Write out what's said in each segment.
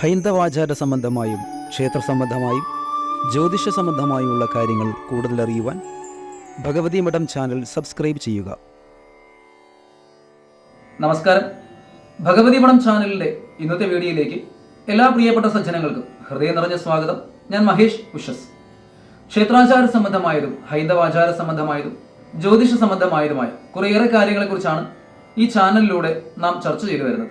ഹൈന്ദവാചാര സംബന്ധമായും ക്ഷേത്ര സംബന്ധമായും ജ്യോതിഷ സംബന്ധമായുമുള്ള കാര്യങ്ങൾ കൂടുതൽ അറിയുവാൻ ഭഗവതി മഠം ചാനൽ സബ്സ്ക്രൈബ് ചെയ്യുക. നമസ്കാരം. ഭഗവതി മഠം ചാനലിന്റെ ഇന്നത്തെ വീഡിയോയിലേക്ക് എല്ലാ പ്രിയപ്പെട്ട സജ്ജനങ്ങൾക്കും ഹൃദയം നിറഞ്ഞ സ്വാഗതം. ഞാൻ മഹേഷ് ഉഷസ്. ക്ഷേത്രാചാര സംബന്ധമായതും ഹൈന്ദവാചാര സംബന്ധമായതും ജ്യോതിഷ സംബന്ധമായതുമായ കുറേയേറെ കാര്യങ്ങളെക്കുറിച്ചാണ് ഈ ചാനലിലൂടെ നാം ചർച്ച ചെയ്തു വരുന്നത്.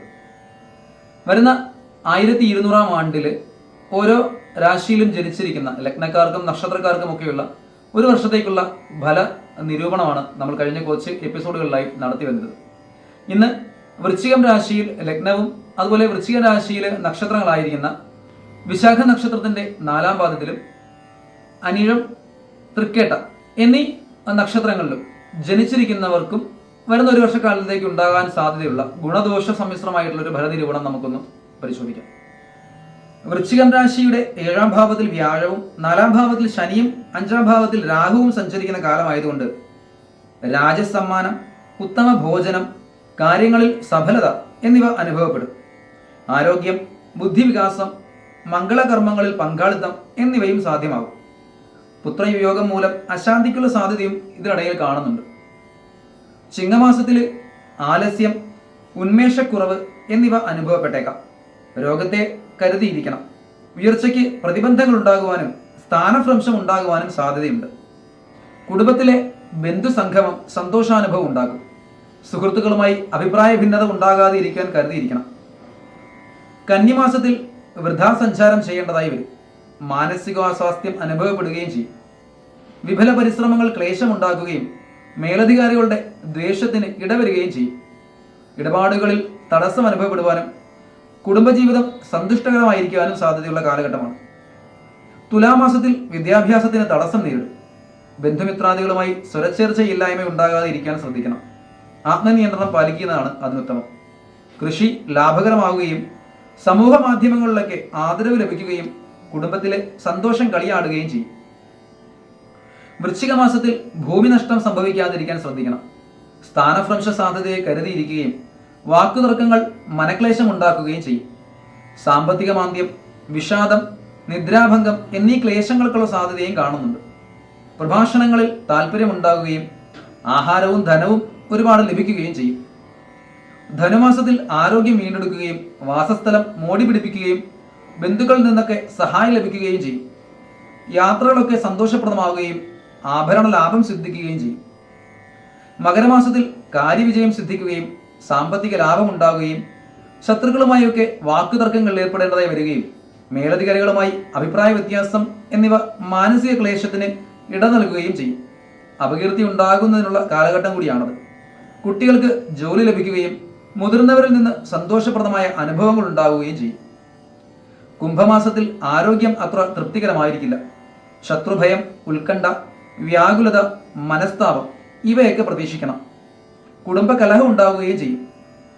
വരുന്ന ആയിരത്തി ഇരുന്നൂറാം ആണ്ടിൽ ഓരോ രാശിയിലും ജനിച്ചിരിക്കുന്ന ലഗ്നക്കാർക്കും നക്ഷത്രക്കാർക്കും ഒക്കെയുള്ള ഒരു വർഷത്തേക്കുള്ള ഫല നിരൂപണമാണ് നമ്മൾ കഴിഞ്ഞ കുറച്ച് എപ്പിസോഡുകളിലായി നടത്തി വരുന്നത് ഇന്ന് വൃശ്ചികം രാശിയിൽ ലഗ്നവും അതുപോലെ വൃശ്ചിക രാശിയിൽ നക്ഷത്രങ്ങളായിരിക്കുന്ന വിശാഖ നക്ഷത്രത്തിന്റെ നാലാം പാദത്തിലും അനിഴം തൃക്കേട്ട എന്നീ നക്ഷത്രങ്ങളിലും ജനിച്ചിരിക്കുന്നവർക്കും വരുന്ന ഒരു വർഷക്കാലത്തേക്ക് ഉണ്ടാകാൻ സാധ്യതയുള്ള ഗുണദോഷ സമ്മിശ്രമായിട്ടുള്ള ഒരു ഫലനിരൂപണം നമുക്കൊന്ന് പരിശോധിക്കാം. വൃശ്ചികം രാശിയുടെ ഏഴാം ഭാവത്തിൽ വ്യാഴവും നാലാം ഭാവത്തിൽ ശനിയും അഞ്ചാം ഭാവത്തിൽ രാഹുവും സഞ്ചരിക്കുന്ന കാലമായതുകൊണ്ട് രാജസമ്മാനം ഉത്തമ ഭോജനം കാര്യങ്ങളിൽ സഫലത എന്നിവ അനുഭവപ്പെടും. ആരോഗ്യം ബുദ്ധിവികാസം മംഗളകർമ്മങ്ങളിൽ പങ്കാളിത്തം എന്നിവയും സാധ്യമാകും. പുത്രവിയോഗം മൂലം അശാന്തിക്കുള്ള സാധ്യതയും ഇതിനിടയിൽ കാണുന്നുണ്ട്. ചിങ്ങമാസത്തിൽ ആലസ്യം ഉന്മേഷക്കുറവ് എന്നിവ അനുഭവപ്പെട്ടേക്കാം. രോഗത്തെ കരുതിയിരിക്കണം. ഉയർച്ചയ്ക്ക് പ്രതിബന്ധങ്ങൾ ഉണ്ടാകുവാനും സ്ഥാനഭ്രംശം ഉണ്ടാകുവാനും സാധ്യതയുണ്ട്. കുടുംബത്തിലെ ബന്ധുസംഗമം സന്തോഷാനുഭവം ഉണ്ടാകും. സുഹൃത്തുക്കളുമായി അഭിപ്രായ ഭിന്നത ഉണ്ടാകാതെ ഇരിക്കാൻ കരുതിയിരിക്കണം. കന്നിമാസത്തിൽ വൃദ്ധാസഞ്ചാരം ചെയ്യേണ്ടതായി വരും. മാനസികാസ്വാസ്ഥ്യം അനുഭവപ്പെടുകയും ചെയ്യും. വിഫല പരിശ്രമങ്ങൾ ക്ലേശമുണ്ടാക്കുകയും മേലധികാരികളുടെ ദ്വേഷത്തിന് ഇടവരികയും ചെയ്യും. ഇടപാടുകളിൽ തടസ്സം അനുഭവപ്പെടുവാനും കുടുംബജീവിതം സന്തുഷ്ടകരമായിരിക്കാനും സാധ്യതയുള്ള കാലഘട്ടമാണ്. തുലാമാസത്തിൽ വിദ്യാഭ്യാസത്തിന് തടസ്സം നേരിടും. ബന്ധുമിത്രാദികളുമായി സ്വരച്ചേർച്ചയില്ലായ്മ ഉണ്ടാകാതെ ഇരിക്കാൻ ശ്രദ്ധിക്കണം. ആത്മനിയന്ത്രണം പാലിക്കുന്നതാണ് അതിനുത്തമം. കൃഷി ലാഭകരമാവുകയും സമൂഹ മാധ്യമങ്ങളിലൊക്കെ ആദരവ് ലഭിക്കുകയും കുടുംബത്തിലെ സന്തോഷം കളിയാടുകയും ചെയ്യും. വൃശ്ചിക മാസത്തിൽ ഭൂമി നഷ്ടം സംഭവിക്കാതിരിക്കാൻ ശ്രദ്ധിക്കണം. സ്ഥാനഭ്രംശ സാധ്യതയെ കരുതിയിരിക്കുകയും വാക്കുതർക്കങ്ങൾ മനക്ലേശം ഉണ്ടാക്കുകയും ചെയ്യും. സാമ്പത്തിക മാന്ദ്യം വിഷാദം നിദ്രാഭംഗം എന്നീ ക്ലേശങ്ങൾക്കുള്ള സാധ്യതയും കാണുന്നുണ്ട്. പ്രഭാഷണങ്ങളിൽ താല്പര്യമുണ്ടാകുകയും ആഹാരവും ധനവും ഒരുപാട് ലഭിക്കുകയും ചെയ്യും. ധനുമാസത്തിൽ ആരോഗ്യം വീണ്ടെടുക്കുകയും വാസസ്ഥലം മോടി പിടിപ്പിക്കുകയും ബന്ധുക്കളിൽ നിന്നൊക്കെ സഹായം ലഭിക്കുകയും ചെയ്യും. യാത്രകളൊക്കെ സന്തോഷപ്രദമാവുകയും ആഭരണ ലാഭം സിദ്ധിക്കുകയും ചെയ്യും. മകരമാസത്തിൽ കാര്യവിജയം സിദ്ധിക്കുകയും സാമ്പത്തിക ലാഭം ഉണ്ടാവുകയും ശത്രുക്കളുമായൊക്കെ വാക്കുതർക്കങ്ങളിൽ ഏർപ്പെടേണ്ടതായി വരികയും മേലധികാരികളുമായി അഭിപ്രായ വ്യത്യാസം എന്നിവ മാനസിക ക്ലേശത്തിന് ഇട നൽകുകയും ചെയ്യും. അപകീർത്തി ഉണ്ടാകുന്നതിനുള്ള കാലഘട്ടം കൂടിയാണത്. കുട്ടികൾക്ക് ജോലി ലഭിക്കുകയും മുതിർന്നവരിൽ നിന്ന് സന്തോഷപ്രദമായ അനുഭവങ്ങൾ ഉണ്ടാവുകയും ചെയ്യും. കുംഭമാസത്തിൽ ആരോഗ്യം അത്ര തൃപ്തികരമായിരിക്കില്ല. ശത്രുഭയം ഉത്കണ്ഠ വ്യാകുലത മനസ്താപം ഇവയൊക്കെ പ്രതീക്ഷിക്കണം. കുടുംബ കലഹം ഉണ്ടാവുകയും ചെയ്യും.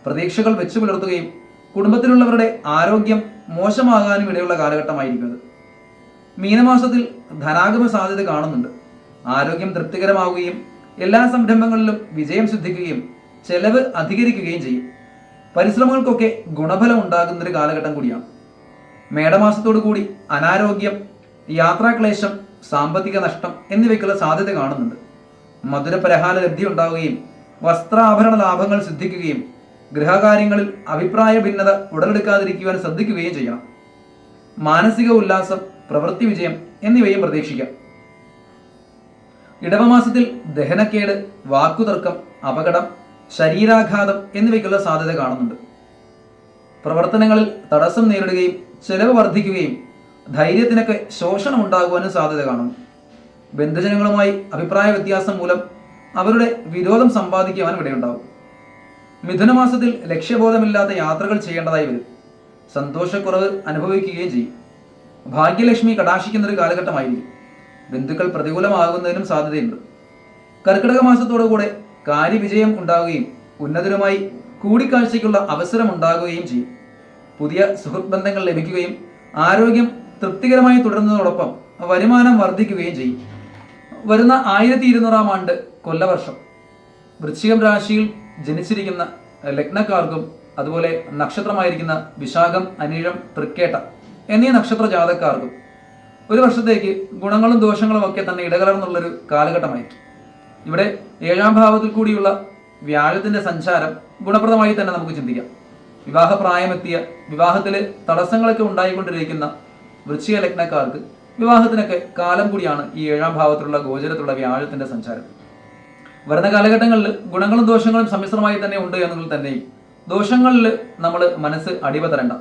പ്രതീക്ഷകൾ വെച്ചു പുലർത്തുകയും കുടുംബത്തിലുള്ളവരുടെ ആരോഗ്യം മോശമാകാനും ഇടയുള്ള കാലഘട്ടമായിരിക്കും അത് മീനമാസത്തിൽ ധനാഗമ സാധ്യത കാണുന്നുണ്ട്. ആരോഗ്യം തൃപ്തികരമാവുകയും എല്ലാ സംരംഭങ്ങളിലും വിജയം സിദ്ധിക്കുകയും ചെലവ് അധികരിക്കുകയും ചെയ്യും. പരിശ്രമങ്ങൾക്കൊക്കെ ഗുണഫലം ഉണ്ടാകുന്ന ഒരു കാലഘട്ടം കൂടിയാണ്. മേടമാസത്തോടു കൂടി അനാരോഗ്യം യാത്രാക്ലേശം സാമ്പത്തിക നഷ്ടം എന്നിവയ്ക്കുള്ള സാധ്യത കാണുന്നുണ്ട്. മധുരപലഹാര ലബ്ധി ഉണ്ടാവുകയും വസ്ത്രാഭരണ ലാഭങ്ങൾ സിദ്ധിക്കുകയും ഗൃഹകാര്യങ്ങളിൽ അഭിപ്രായ ഭിന്നത ഉടലെടുക്കാതിരിക്കുവാൻ ശ്രദ്ധിക്കുകയും ചെയ്യണം. മാനസിക ഉല്ലാസം പ്രവൃത്തി വിജയം എന്നിവയും പ്രതീക്ഷിക്കാം. ഇടവമാസത്തിൽ ദഹനക്കേട് വാക്കുതർക്കം അപകടം ശരീരാഘാതം എന്നിവയ്ക്കുള്ള സാധ്യത കാണുന്നുണ്ട്. പ്രവർത്തനങ്ങളിൽ തടസ്സം നേരിടുകയും ചെലവ് വർദ്ധിക്കുകയും ധൈര്യത്തിനൊക്കെ ശോഷണം ഉണ്ടാകുവാനും സാധ്യത കാണുന്നു. ബന്ധുജനങ്ങളുമായി അഭിപ്രായ വ്യത്യാസം മൂലം അവരുടെ വിരോധം സമ്പാദിക്കുവാനും ഇടയുണ്ടാവും മിഥുനമാസത്തിൽ ലക്ഷ്യബോധമില്ലാത്ത യാത്രകൾ ചെയ്യേണ്ടതായി വരും. സന്തോഷക്കുറവ് അനുഭവിക്കുകയും ചെയ്യും. ഭാഗ്യലക്ഷ്മി കടാശിക്കുന്ന ഒരു കാലഘട്ടമായിരിക്കും. ബന്ധുക്കൾ പ്രതികൂലമാകുന്നതിനും സാധ്യതയുണ്ട്. കർക്കിടക മാസത്തോടുകൂടെ കാര്യവിജയം ഉണ്ടാവുകയും ഉന്നതരുമായി കൂടിക്കാഴ്ചയ്ക്കുള്ള അവസരം ഉണ്ടാകുകയും ചെയ്യും. പുതിയ സുഹൃത്ത് ബന്ധങ്ങൾ ലഭിക്കുകയും ആരോഗ്യം തൃപ്തികരമായി തുടരുന്നതോടൊപ്പം വരുമാനം വർദ്ധിക്കുകയും ചെയ്യും. വരുന്ന ആയിരത്തി ഇരുന്നൂറാം ആണ്ട് കൊല്ലവർഷം. വൃശ്ചികം രാശിയിൽ ജനിച്ചിരിക്കുന്ന ലഗ്നക്കാർക്കും അതുപോലെ നക്ഷത്രമായിരിക്കുന്ന വിശാഖം അനിഴം തൃക്കേട്ട എന്നീ നക്ഷത്ര ജാതക്കാർക്കും ഒരു വർഷത്തേക്ക് ഗുണങ്ങളും ദോഷങ്ങളും ഒക്കെ തന്നെ ഇടകലർന്നുള്ളൊരു കാലഘട്ടമായിരിക്കും. ഇവിടെ ഏഴാം ഭാവത്തിൽ കൂടിയുള്ള വ്യാഴത്തിന്റെ സഞ്ചാരം ഗുണപ്രദമായി തന്നെ നമുക്ക് ചിന്തിക്കാം. വിവാഹപ്രായമെത്തിയ വിവാഹത്തിലെ തടസ്സങ്ങളൊക്കെ ഉണ്ടായിക്കൊണ്ടിരിക്കുന്ന വൃശ്ചിക ലഗ്നക്കാർക്ക് വിവാഹത്തിനൊക്കെ കാലം കൂടിയാണ് ഈ ഏഴാം ഭാവത്തിലുള്ള ഗോചരത്തിലുള്ള വ്യാഴത്തിന്റെ സഞ്ചാരം. വരുന്ന കാലഘട്ടങ്ങളിൽ ഗുണങ്ങളും ദോഷങ്ങളും സമ്മിശ്രമായി തന്നെ ഉണ്ട് എന്നുള്ളത് തന്നെയും ദോഷങ്ങളിൽ നമ്മൾ മനസ്സ് അടിപതരണ്ട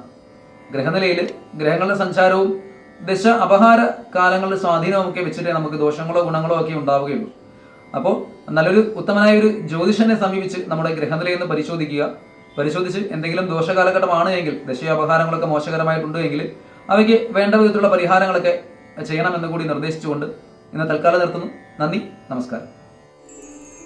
ഗ്രഹനിലയിൽ ഗ്രഹങ്ങളുടെ സഞ്ചാരവും ദശ അപഹാര കാലങ്ങളുടെ സ്വാധീനവും ഒക്കെ വെച്ചിട്ടേ നമുക്ക് ദോഷങ്ങളോ ഗുണങ്ങളോ ഒക്കെ ഉണ്ടാവുകയുള്ളൂ. അപ്പോൾ നല്ലൊരു ഉത്തമനായ ഒരു ജ്യോതിഷനെ സമീപിച്ച് നമ്മുടെ ഗ്രഹനിലയെന്ന് പരിശോധിക്കുക. പരിശോധിച്ച് എന്തെങ്കിലും ദോഷ ദോഷകാലഘട്ടമാണ് എങ്കിൽ ദശാപഹാരങ്ങളൊക്കെ മോശകരമായിട്ടുണ്ട് എങ്കിൽ അവയ്ക്ക് വേണ്ട വിധത്തിലുള്ള പരിഹാരങ്ങളൊക്കെ ചെയ്യണമെന്ന് കൂടി നിർദ്ദേശിച്ചുകൊണ്ട് ഇന്ന് തൽക്കാലം നിർത്തുന്നു. നന്ദി നമസ്കാരം.